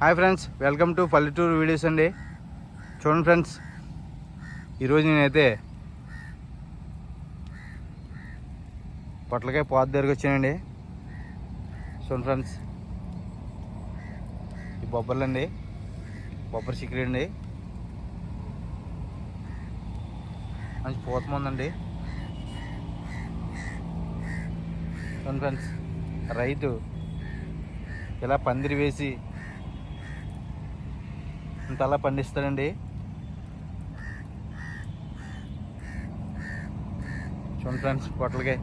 Hi friends welcome to పల్లెటూరు videos అండి. చూడండి ఫ్రెండ్స్ ఈరోజు నేనైతే పొట్లకాయ పాత దగ్గరికి వచ్చానండి. చూడండి ఫ్రెండ్స్ ఈ బొబ్బర్లు అండి బొబ్బరి చికెన్ అండి. మంచి పూత చూడండి ఫ్రెండ్స్ రైతు ఇలా పందిరి వేసి ఇంత అలా పండిస్తాడండి. చూడండి ఫ్రెండ్స్ పొట్లకాయ.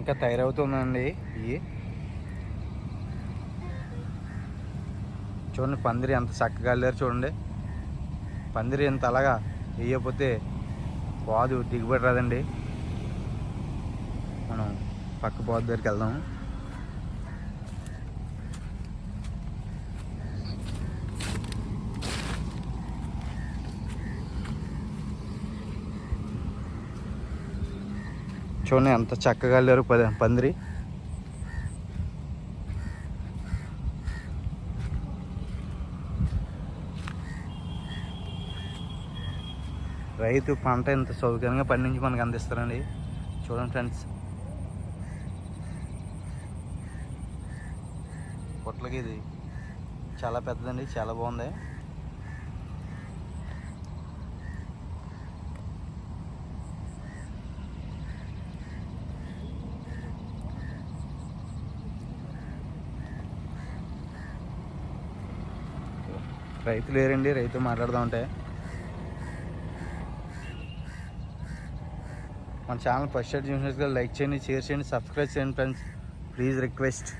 ఇంకా తయారవుతుందండి ఇవి. చూడండి పందిరి ఎంత చక్కగా వెళ్ళారు చూడండి. పందిరి ఎంత అలాగా వేయకపోతే పాదు దిగుబడి రాదండి. మనం పక్క పోత దగ్గరికి వెళ్దాం. చూడండి ఎంత చక్కగా వెళ్ళారు పది పందిరి. రైతు పంట ఎంత సౌకర్యంగా పండించి మనకు అందిస్తారండి. చూడండి ఫ్రెండ్స్. పొట్లకి ఇది చాలా పెద్దదండి చాలా బాగుంది. రైతు లేరండి రైతు మాట్లాడదాం అంటే మన ఛానల్ ఫస్ట్ షేర్ చూసినట్టుగా లైక్ చేయండి షేర్ చేయండి సబ్స్క్రైబ్ చేయండి ఫ్రెండ్స్. Please request.